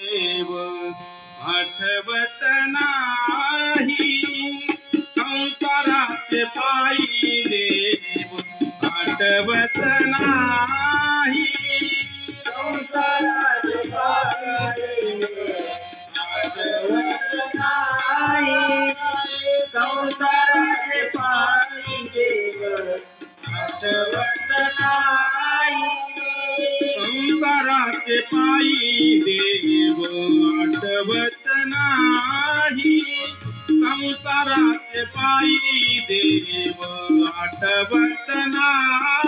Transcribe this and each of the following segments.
देव आठवत नाही. संसाराचे पायी देव आठवत नाही. संसाराचे पायी संसाराचे पायी देव आठवत नाही.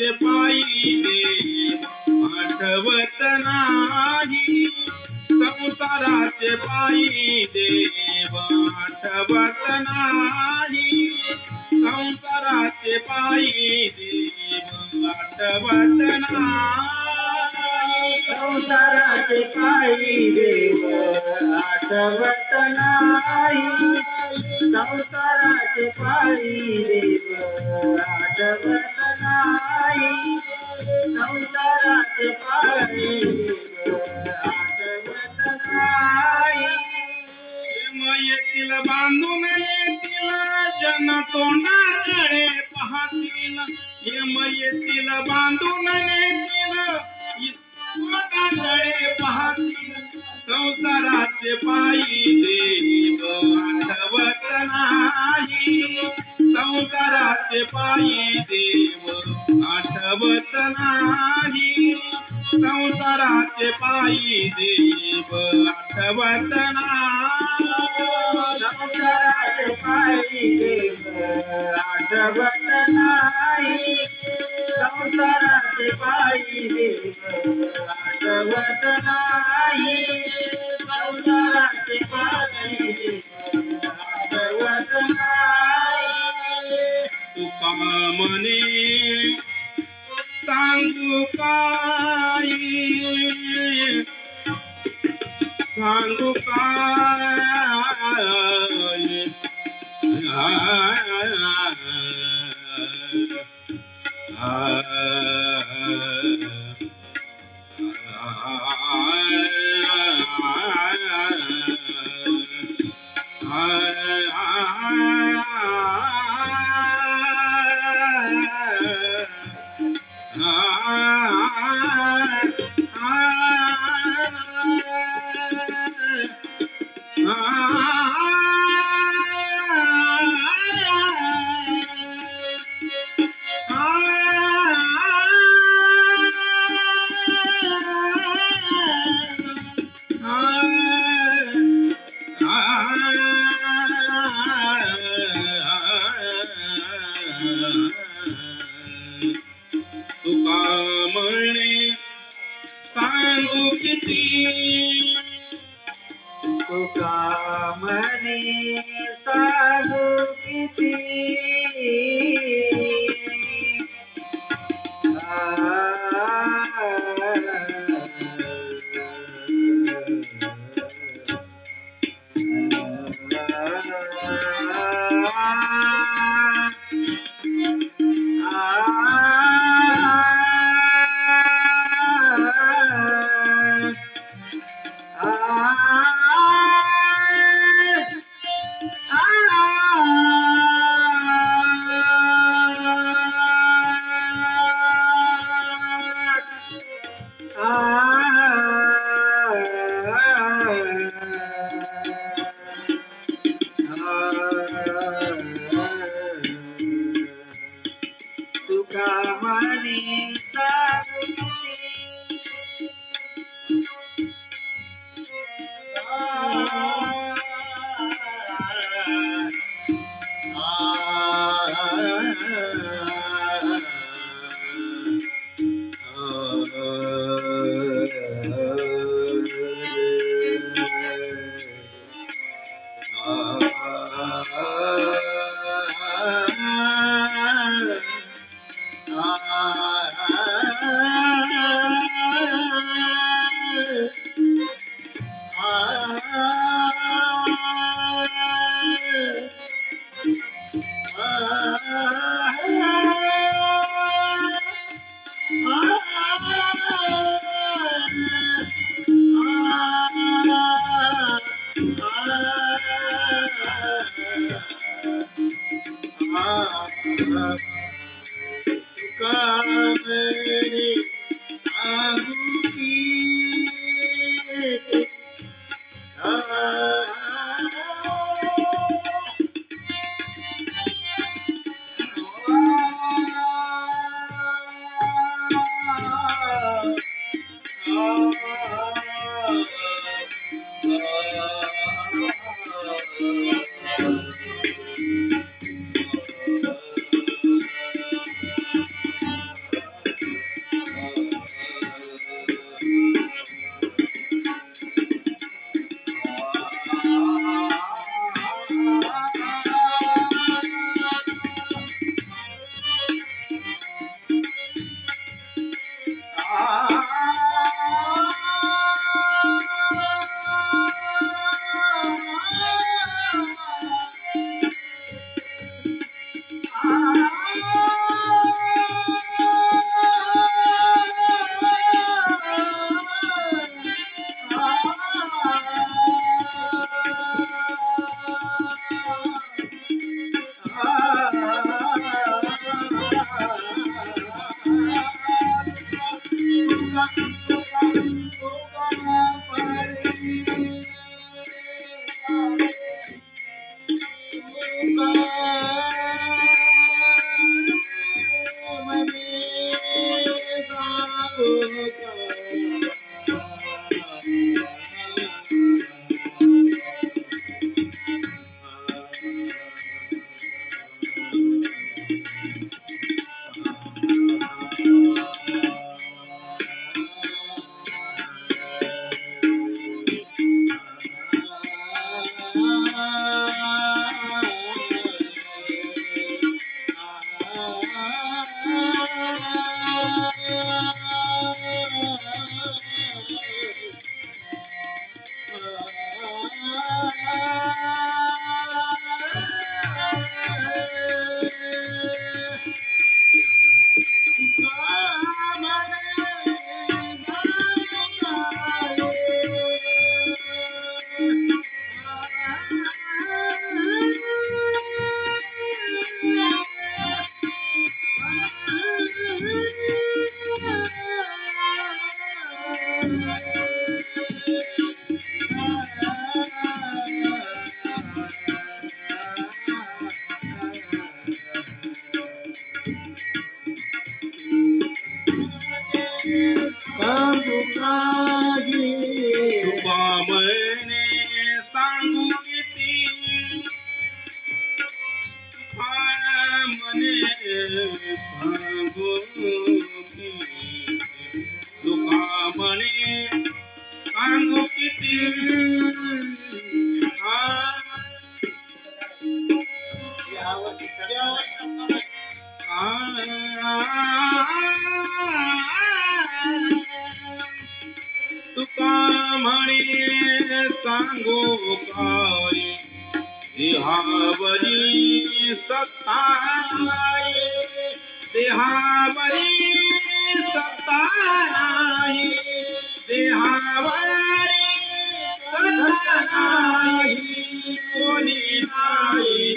संसाराचे पायी आठवत नाही. संसाराचे पायी देव आठवत नाही. संसाराचे पायी देव आठवत नाही. संसाराचे पायी देव आठवत नाही संसाराचे पाळी देव आठवत नाही संसाराचे पाळी संसाराचे पायी देव आठवत संसाराचे पायी देव आठवत Ah, ah, ah, ah. ಸಾಗುತ್ತಿದ್ದೀ Ah, ah, ah, ah. Thank you. तुकामणे सांगो कारे देहावरी देहावरी सत्ता नाही. देहावरी सत्ता नाही. कोणी नाही.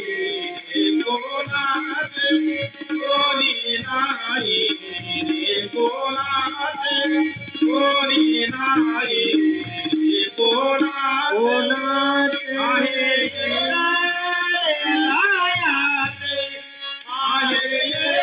कोणाचे कोणी नाही. कोणाचे कोणी नाही. रे कोणाचे? आहे आहे